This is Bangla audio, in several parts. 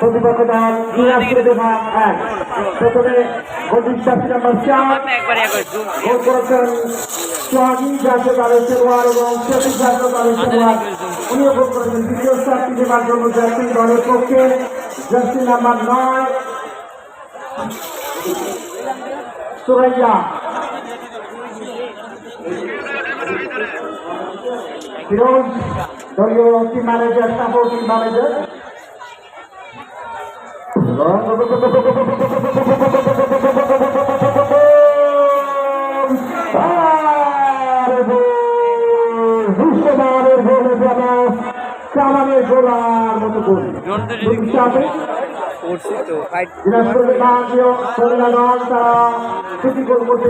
প্রতিপক্ষ দল দিনাজপুর বিভাগ এক। প্রথমে গোলটি চারটি নম্বর চার। গোল করেছেন সোহাগী জাতীয় দলের খেলোয়াড় এবং সতীশ জাতীয় দলের খেলোয়াড়। উনিও গোল করেছেন। দ্বিতীয় চারটি ম্যানেজার সাপোর্টিং ম্যানেজার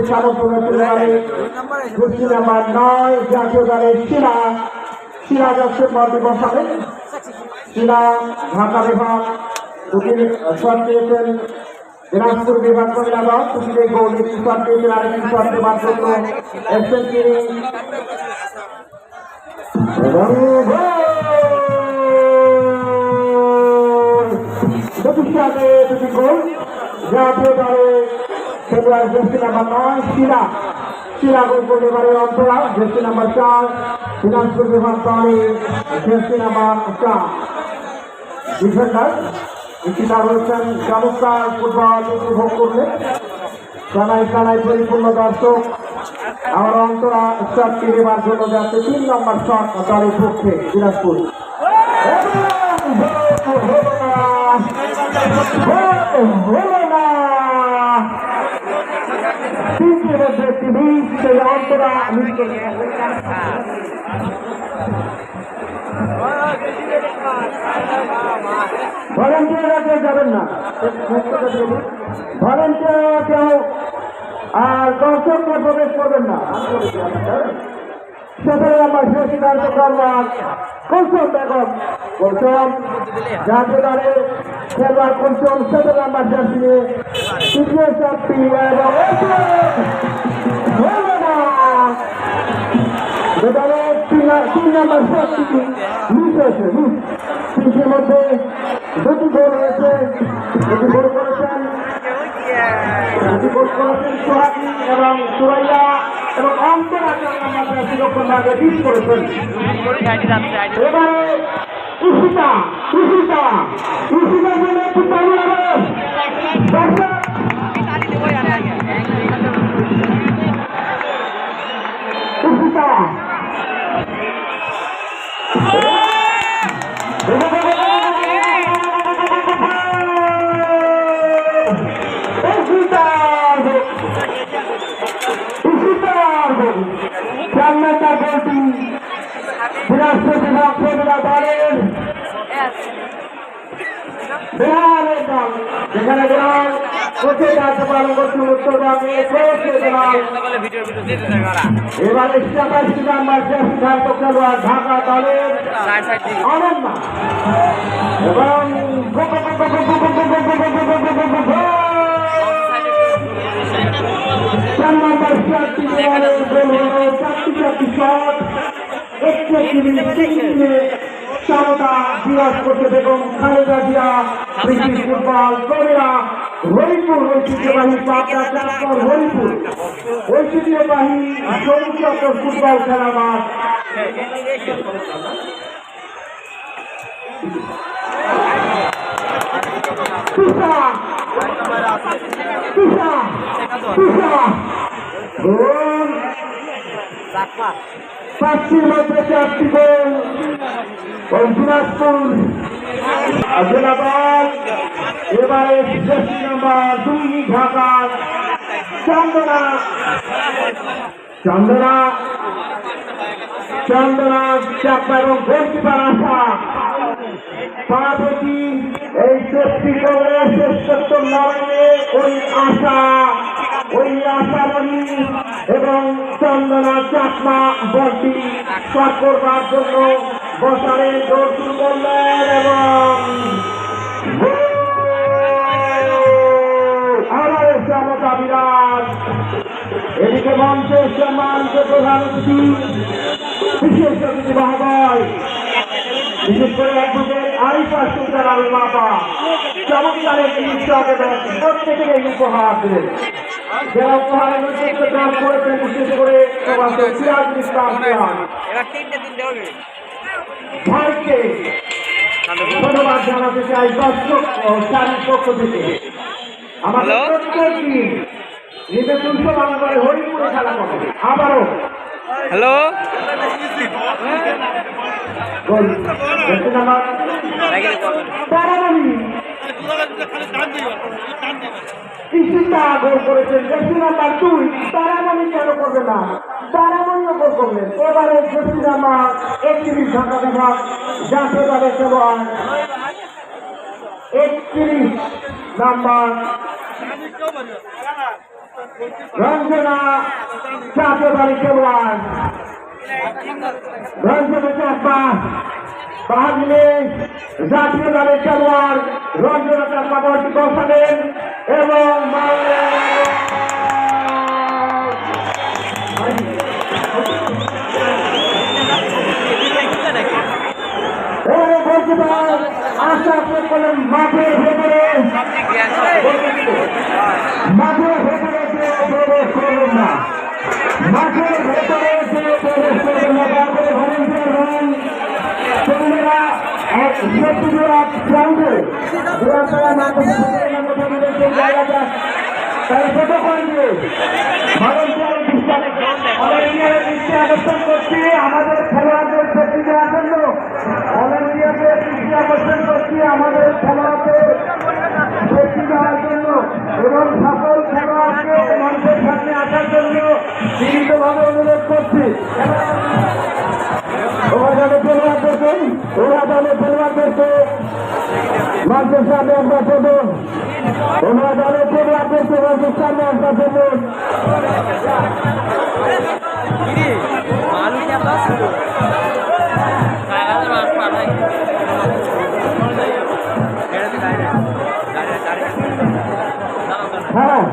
সামর্থ্য পেতে পারে দুটি নাম্বার নয় জাতীয় দলের শিলা শিলা যাচ্ছে হবে শিলা ঢাকা বিভাগ দুটির শট পেয়েছেন দিনাজপুর বিভাগ কল্যাণ দল দুটিতে গোল একটি শট পেয়েছেন আরেকটি শট দেওয়ার জন্য। এসছেন তিনি দুটি গোল জাতীয় দলে খেলোয়াড় জেসি নাম্বার নয়, শিলা। শিলা গোল করতে পারে ডিফেন্ডার ইতিটা রয়েছেন চমৎকার ফুটবল উপভোগ করলে কানাই কানাই পরিপূর্ণ দর্শক আমার অন্তরা শটটি নেবার জন্য যাচ্ছে তিন নম্বর শট দলের পক্ষে দিনাজপুর হলো তিনটির মধ্যে একটি মিস সেই অন্তরা ভলেন্টিয়াররা না। ভলেন্টিয়ার কেউ আর দর্শকরা প্রবেশ করবেন না সেখানে আমার কুলসুম বেগম কুলসুম জাতীয় দলের খেলোয়াড় কুলসুম সেখানে আমার শেষ মধ্যে দুটি গোল হয়েছে দুটি গোল করেছেন দুটি গোল করেছেন সোহাগী এবং সুরাইয়া এবং অন্তরা আমাদের সুরক্ষণ ভাগে মিস করেছেন আইডি যাচ্ছে আইডি এবারে ইসিতা ইসিতা ইসিতা দিনাজপুর দলের বিহারের দল যেখানে এবারে সাতাশি নাম্বার সিদ্ধান্ত খেলোয়াড় ঢাকা দলের অনন্য এবং চার নম্বর চারটি চারটি চারটি শট একটি একটি মিনিট সমতা বিরাজ করতে বেগম খালেদা জিয়া, ব্রিটিশ ফুটবল কবিরা হরিপুর ঐতিহ্যবাহী পাবনা চাঁদপুর হরিপুর ঐতিহ্যবাহী সমুদ্র ফুটবল খেলা মাঠ Pisa! Pisa! Pisa! চাকমা মধ্যে চারটি গোল। দিনাজপুর। জেলাবাদ এবারে দুই ঢাকার চন্দনা। চন্দনা। চন্দনা চাপা এবং গোলকিপার আশা পার্বতী এই সেফটি করে শ্রেষ্ঠত্ব লড়াইয়ে ওই আশা। ওই আশামণি এবং চন্দনা চাকমা বলটি শট করবার জন্য বসারে দৌড় শুরু করলেন এবং এদিকে মঞ্চে সম্মানিত প্রধান অতিথি বিশেষ অতিথি মহোদয়। বিশেষ করে অ্যাডভোকেট আরিফা সুলতান আল মাপা চমৎকার একটি উৎসবে প্রত্যেকের উপহার যারা উপহারের নেতৃত্ব দান করেছেন বিশেষ করে সিরাজ ইসলাম ভাইকে ধন্যবাদ জানাতে চাই দর্শক চারির পক্ষ থেকে আমাদের Hello? প্রত্যেক দিন নিজের দুশো বাংলায় হরিপুরে খেলা করে আবারও হ্যালো কৃষিটা গোল করেছেন দেখছি নাম্বার দুই তারামণি কেন করবে না? তারামণিও গোল করলেন। এবারে দেখছি নাম্বার একত্রিশ ঢাকা বিভাগ জাতীয় দলের একত্রিশ নাম্বার। রঞ্জনা জাতীয় দলের খেলোয়াড়। রঞ্জনা চাপা। বাহাদিনে জাতীয় দলের খেলোয়াড় রঞ্জনা চাপা বসালেন এবং আশা করলেন মাঠের ভেতরে। মাঠের ভেতরে প্রবেশ করবেন না। মাঠের ভেতরে প্রবেশ করবেন না। দৃষ্টি আকর্ষণ করছি আমাদের খেলোয়াড়দের শক্তিকে আসন্ন ভলেন্টিয়ারদের দৃষ্টি আকর্ষণ করছি আমাদের খেলোয়াড়দের দেওয়ার জন্য এবং সকল খেলোয়াড়কে মঞ্চের সামনে আসার জন্য বিনীতভাবে অনুরোধ করছি ওরা খেলোয়াড়দেরকে ওরা যাবে আপনার সামনে একবার চলুন তোমরা জানো তুমি আপনার তোমাদের সামনে একবার চলুন হ্যাঁ।